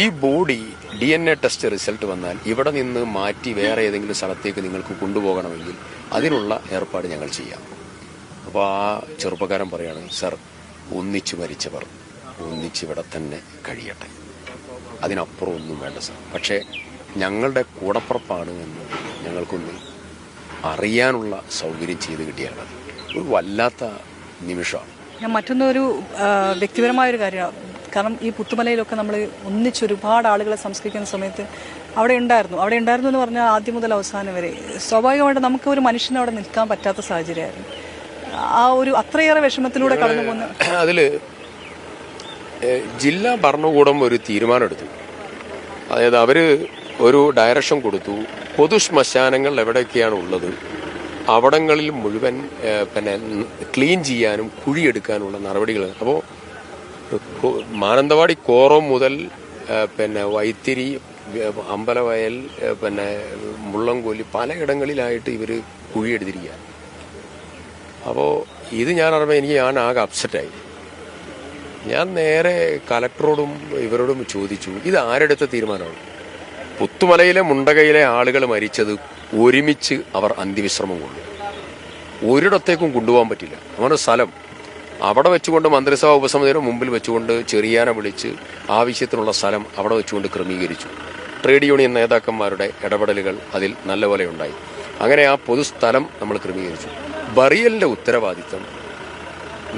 ഈ body D N A test result വന്നാൽ ഇവിടെ നിന്ന് മാറ്റി വേറെ ഏതെങ്കിലും സ്ഥലത്തേക്ക് നിങ്ങൾക്ക് കൊണ്ടുപോകണമെങ്കിൽ അതിനുള്ള ഏർപ്പാട് ഞങ്ങൾ ചെയ്യാം. അപ്പോൾ ആ ചെറുപ്പക്കാരൻ പറയാണ് സർ ഒന്നിച്ചു മരിച്ചവർ ഒന്നിച്ചിവിടെ തന്നെ കഴിയട്ടെ. അതിനപ്പുറം ഒന്നും വേണ്ട സർ. പക്ഷേ ഞങ്ങളുടെ കൂടപ്പുറപ്പാണ് എന്ന് ഞങ്ങൾക്കൊന്ന് അറിയാനുള്ള സൗകര്യം ചെയ്ത് കിട്ടിയാണ് ഒരു വല്ലാത്ത നിമിഷമാണ്. ഞാൻ മറ്റൊന്നൊരു വ്യക്തിപരമായൊരു കാര്യമാണ് കാരണം ഈ പുത്തുമലയിലൊക്കെ നമ്മൾ ഒന്നിച്ചൊരുപാട് ആളുകളെ സംസ്കരിക്കുന്ന സമയത്ത് അവിടെ ഉണ്ടായിരുന്നു. അവിടെ ഉണ്ടായിരുന്നു എന്ന് പറഞ്ഞാൽ ആദ്യം മുതൽ അവസാനം വരെ. സ്വാഭാവികമായിട്ട് നമുക്ക് ഒരു മനുഷ്യന് അവിടെ നിൽക്കാൻ പറ്റാത്ത സാഹചര്യമായിരുന്നു. ആ ഒരു അത്രയേറെ വിഷമത്തിലൂടെ കടന്നു പോകുന്ന അതിൽ ജില്ലാ ഭരണകൂടം ഒരു തീരുമാനമെടുത്തു. അതായത് അവർ ഒരു ഡയറക്ഷൻ കൊടുത്തു. പൊതു ശ്മശാനങ്ങൾ എവിടെയൊക്കെയാണ് ഉള്ളത്? അവിടങ്ങളിൽ മുഴുവൻ പിന്നെ ക്ലീൻ ചെയ്യാനും കുഴിയെടുക്കാനുള്ള നടപടികൾ അപ്പോൾ മാനന്തവാടി കോറം മുതൽ പിന്നെ വൈത്തിരി അമ്പലവയൽ പിന്നെ മുള്ളംകൊല്ലി പലയിടങ്ങളിലായിട്ട് ഇവർ കുഴിയെടുത്തിരിക്കുക അപ്പോൾ ഇത് ഞാൻ അറിയുമ്പോൾ എനിക്ക് ഞാൻ ആകെ അപ്സെറ്റായി. ഞാൻ നേരെ കലക്ടറോടും ഇവരോടും ചോദിച്ചു ഇത് ആരെടുത്ത തീരുമാനമാണ്? പുത്തുമലയിലെ മുണ്ടകയിലെ ആളുകൾ മരിച്ചത് ഒരുമിച്ച് അവർ അന്ത്യവിശ്രമം കൊണ്ടു. ഒരിടത്തേക്കും കൊണ്ടുപോകാൻ പറ്റില്ല. അങ്ങനെ സ്ഥലം. അവിടെ വെച്ചുകൊണ്ട് മന്ത്രിസഭാ ഉപസമിതിയുടെ മുമ്പിൽ വെച്ചുകൊണ്ട് ചെറിയാനെ വിളിച്ച് ആവശ്യത്തിനുള്ള സ്ഥലം അവിടെ വെച്ചുകൊണ്ട് ക്രമീകരിച്ചു. ട്രേഡ് യൂണിയൻ നേതാക്കന്മാരുടെ ഇടപെടലുകൾ അതിൽ നല്ലപോലെ ഉണ്ടായി. അങ്ങനെ ആ പൊതുസ്ഥലം നമ്മൾ ക്രമീകരിച്ചു. ബറിയലിന്റെ ഉത്തരവാദിത്തം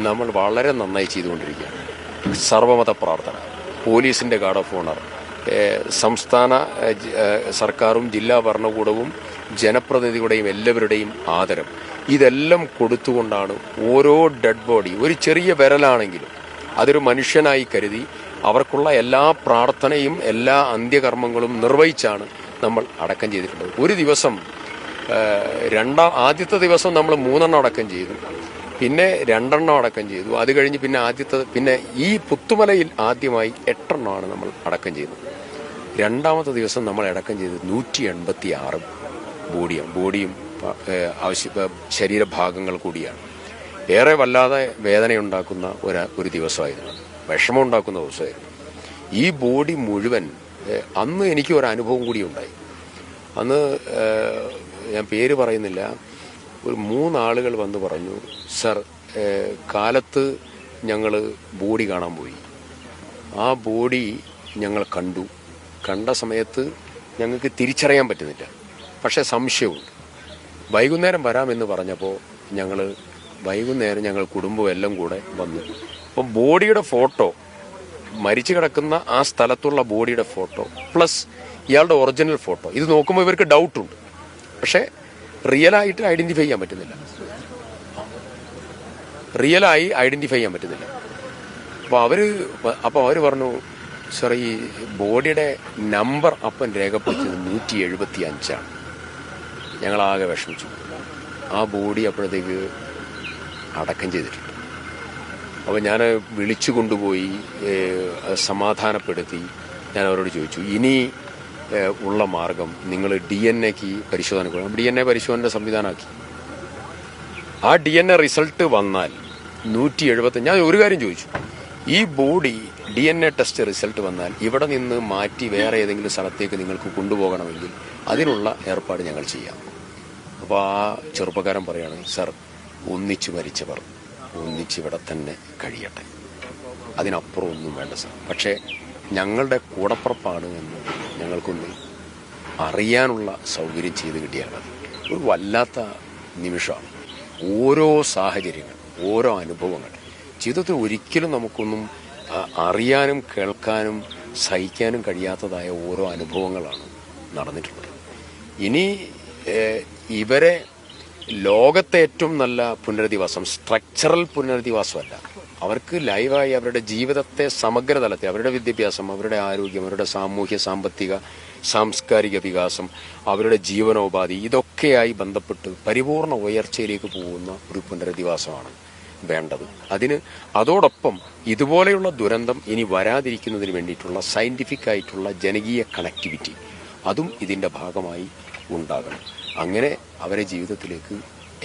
നമ്മൾ വളരെ നന്നായി ചെയ്തുകൊണ്ടിരിക്കുകയാണ്. സർവമത പ്രാർത്ഥന പോലീസിന്റെ ഗാർഡ് ഓഫ് ഓണർ സംസ്ഥാന സർക്കാരും ജില്ലാ ഭരണകൂടവും ജനപ്രതിനിധികളുടെയും എല്ലാവരുടെയും ആദരം. ഇതെല്ലാം കൊടുത്തുകൊണ്ടാണ് ഓരോ ഡെഡ് ബോഡി ഒരു ചെറിയ വിരലാണെങ്കിലും അതൊരു മനുഷ്യനായി കരുതി അവർക്കുള്ള എല്ലാ പ്രാർത്ഥനയും എല്ലാ അന്ത്യകർമ്മങ്ങളും നിർവഹിച്ചാണ് നമ്മൾ അടക്കം ചെയ്തിട്ടുള്ളത്. ഒരു ദിവസം രണ്ടാം ആദ്യത്തെ ദിവസം നമ്മൾ മൂന്നെണ്ണം അടക്കം ചെയ്തു. പിന്നെ രണ്ടെണ്ണം അടക്കം ചെയ്തു. അത് കഴിഞ്ഞ് പിന്നെ ആദ്യത്തെ പിന്നെ ഈ പുത്തുമലയിൽ ആദ്യമായി എട്ടെണ്ണമാണ് നമ്മൾ അടക്കം ചെയ്തത്. രണ്ടാമത്തെ ദിവസം നമ്മൾ അടക്കം ചെയ്തത് നൂറ്റി എൺപത്തി ആറ് ബോഡിയും ബോഡിയും ആവശ്യ ശരീരഭാഗങ്ങൾ കൂടിയാണ്. ഏറെ വല്ലാതെ വേദനയുണ്ടാക്കുന്ന ഒരു ഒരു ദിവസമായിരുന്നു. വിഷമം ഉണ്ടാക്കുന്ന ദിവസമായിരുന്നു. ഈ ബോഡി മുഴുവൻ അന്ന് എനിക്ക് ഒരു അനുഭവം കൂടി ഉണ്ടായി. അന്ന് ഞാൻ പേര് പറയുന്നില്ല. ഒരു മൂന്നാളുകൾ വന്ന് പറഞ്ഞു സർ കാലത്ത് ഞങ്ങൾ ബോഡി കാണാൻ പോയി. ആ ബോഡി ഞങ്ങൾ കണ്ടു. കണ്ട സമയത്ത് ഞങ്ങൾക്ക് തിരിച്ചറിയാൻ പറ്റുന്നില്ല. പക്ഷേ സംശയമുണ്ട് വൈകുന്നേരം വരാമെന്ന് പറഞ്ഞപ്പോൾ ഞങ്ങൾ വൈകുന്നേരം ഞങ്ങൾ കുടുംബം എല്ലാം കൂടെ വന്നു. അപ്പം ബോഡിയുടെ ഫോട്ടോ മരിച്ചു കിടക്കുന്ന ആ സ്ഥലത്തുള്ള ബോഡിയുടെ ഫോട്ടോ പ്ലസ് ഇയാളുടെ ഒറിജിനൽ ഫോട്ടോ ഇത് നോക്കുമ്പോൾ ഇവർക്ക് ഡൗട്ടുണ്ട്. പക്ഷേ റിയലായിട്ട് ഐഡന്റിഫൈ ചെയ്യാൻ പറ്റുന്നില്ല. റിയലായി ഐഡന്റിഫൈ ചെയ്യാൻ പറ്റുന്നില്ല. അപ്പോൾ അവർ അപ്പോൾ അവർ പറഞ്ഞു സാർ ഈ ബോഡിയുടെ നമ്പർ അപ്പം രേഖപ്പെടുത്തിയത് നൂറ്റി എഴുപത്തി അഞ്ചാണ് ഞങ്ങളാകെ വിഷമിച്ചു. ആ ബോഡി അപ്പോഴത്തേക്ക് അടക്കം ചെയ്തിട്ടുണ്ട്. അപ്പോൾ ഞാൻ വിളിച്ചു കൊണ്ടുപോയി സമാധാനപ്പെടുത്തി ഞാൻ അവരോട് ചോദിച്ചു ഇനി ഉള്ള മാർഗം നിങ്ങൾ ഡി എൻ എക്ക് പരിശോധന കൊടുക്കണം ഡി എൻ എ പരിശോധന സംവിധാനമാക്കി. ആ ഡി എൻ എ റിസൾട്ട് വന്നാൽ നൂറ്റി എഴുപത്തി ഞാൻ ഒരു കാര്യം ചോദിച്ചു ഈ body D N A test result വന്നാൽ ഇവിടെ നിന്ന് മാറ്റി വേറെ ഏതെങ്കിലും സ്ഥലത്തേക്ക് നിങ്ങൾക്ക് കൊണ്ടുപോകണമെങ്കിൽ അതിനുള്ള ഏർപ്പാട് ഞങ്ങൾ ചെയ്യാം. അപ്പോൾ ആ ചെറുപ്പക്കാരൻ പറയാണ് സർ ഒന്നിച്ചു മരിച്ചവർ ഒന്നിച്ചിവിടെ തന്നെ കഴിയട്ടെ. അതിനപ്പുറം ഒന്നും വേണ്ട സർ. പക്ഷേ ഞങ്ങളുടെ കൂടപ്പുറപ്പാണ് എന്ന് ഞങ്ങൾക്കൊന്ന് അറിയാനുള്ള സൗകര്യം ചെയ്ത് കിട്ടിയാൽ മതി. ഒരു വല്ലാത്ത നിമിഷമാണ്. ഓരോ സാഹചര്യങ്ങൾ ഓരോ അനുഭവങ്ങൾ. ജീവിതത്തിൽ ഒരിക്കലും നമുക്കൊന്നും അറിയാനും കേൾക്കാനും സഹിക്കാനും കഴിയാത്തതായ ഓരോ അനുഭവങ്ങളാണ് നടന്നിട്ടുള്ളത്. ഇനി ഇവരെ ലോകത്തെ ഏറ്റവും നല്ല പുനരധിവാസം സ്ട്രക്ചറൽ പുനരധിവാസമല്ല. അവർക്ക് ലൈവായി അവരുടെ ജീവിതത്തെ സമഗ്രതലത്തെ അവരുടെ വിദ്യാഭ്യാസം അവരുടെ ആരോഗ്യം അവരുടെ സാമൂഹ്യ സാമ്പത്തിക സാംസ്കാരിക വികാസം അവരുടെ ജീവനോപാധി ഇതൊക്കെയായി ബന്ധപ്പെട്ട് പരിപൂർണ ഉയർച്ചയിലേക്ക് പോകുന്ന ഒരു പുനരധിവാസമാണ് വേണ്ടത്. അതിന് അതോടൊപ്പം ഇതുപോലെയുള്ള ദുരന്തം ഇനി വരാതിരിക്കുന്നതിന് വേണ്ടിയിട്ടുള്ള സയന്റിഫിക് ആയിട്ടുള്ള ജനകീയ കണക്ടിവിറ്റി അതും ഇതിന്റെ ഭാഗമായി ഉണ്ടാകണം. അങ്ങനെ അവരെ ജീവിതത്തിലേക്ക്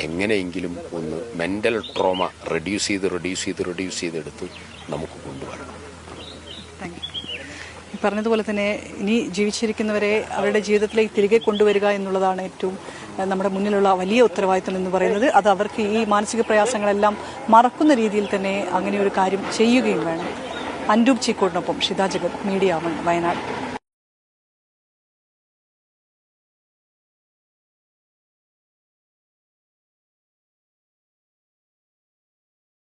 എങ്ങനെയെങ്കിലും ഒന്ന് മെന്റൽ ട്രോമ റെഡ്യൂസ് ചെയ്ത് റെഡ്യൂസ് ചെയ്ത് റെഡ്യൂസ് ചെയ്തെടുത്ത് നമുക്ക് കൊണ്ടുവരണം. പറഞ്ഞതുപോലെ തന്നെ ഇനി ജീവിച്ചിരിക്കുന്നവരെ അവരുടെ ജീവിതത്തിലേക്ക് തിരികെ കൊണ്ടുവരിക എന്നുള്ളതാണ് ഏറ്റവും നമ്മുടെ മുന്നിലുള്ള വലിയ ഉത്തരവാദിത്തം എന്ന് പറയുന്നത് അത് അവർക്ക് ഈ മാനസിക പ്രയാസങ്ങളെല്ലാം മറക്കുന്ന രീതിയിൽ തന്നെ അങ്ങനെ ഒരു കാര്യം ചെയ്യുകയും വേണം. അൻഡൂബ് ചീക്കോടിനൊപ്പം ഷിതാ ജഗത് മീഡിയ വയനാട്.